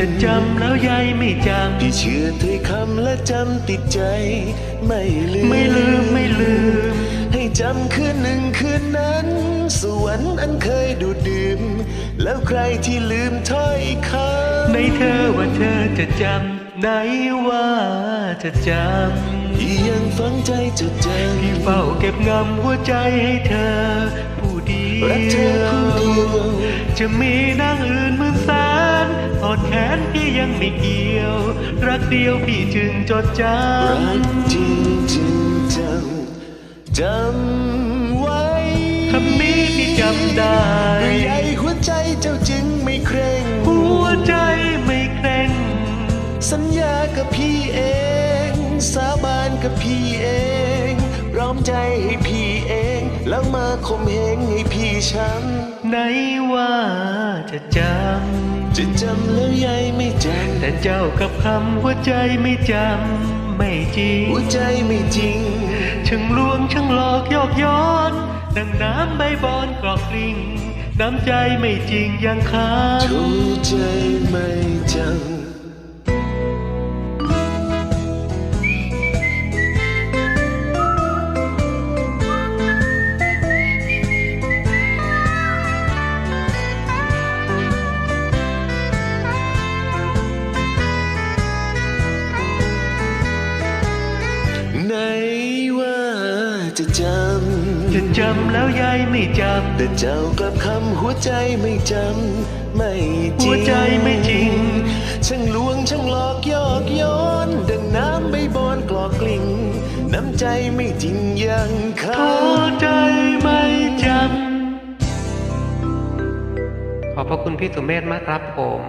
จะจำแล้วยายไม่จพี่เชื่อถ้อยคำและจำติดใจ ไม่ลืมำไม่ลืมไม่ลืม ให้จำคืนหนึ่งคืนนั้น สวรรค์อันเคยดูดดื่ม แล้วใครที่ลืมถ้อยคำในเธอว่าเธอจะจำไหนว่าจะจที่ยังฝังใจจดจำที่เฝ้าเก็บงำหัวใจให้เธอ ผู้เดีำรักเธอยวผู้เดียว จะมีนางอื่นเหมือนแสนทอดแขนพี่ยังไม่เกี่ยว รักเดียวพี่จึงจดจรักำจริงจึงจำจำไว้คำนี้พี่จำได้ด้วยใยหัวใจเจ้าจึงไม่เคร่ง หัวใจไม่เคร่ง สัญญากับพี่เอง สาบานกับพี่เองพร้อมใจให้พี่เอง แล้วมาข่มเหงให้พี่ช้ไหนว่าจะจำ จะจำแล้วยายไม่จำแต่เจ้ากับคำหัวใจไม่จำ ไม่จริงำหัวใจไม่จริงช่างลวงช่างหลอกหยอกย้อนดังน้ำใบบอนกรอกกริ่งน้ำใจไม่จริงยังค้างถูกใจไม่จำ ไหนว่าจะจำจะจำแล้วยายไม่จแต่เจ้ากลับคำหัวใจไม่จำไม่จริงหัวใจไม่จริง ช่างลวงช่างหลอกยอกย้อน ดังน้ำใบบอนกรอกกลิ่ง น้ำใจไม่จริงยังำค้าหัวใจไม่จำขอบพระคุณพี่สุเมธมากครับผม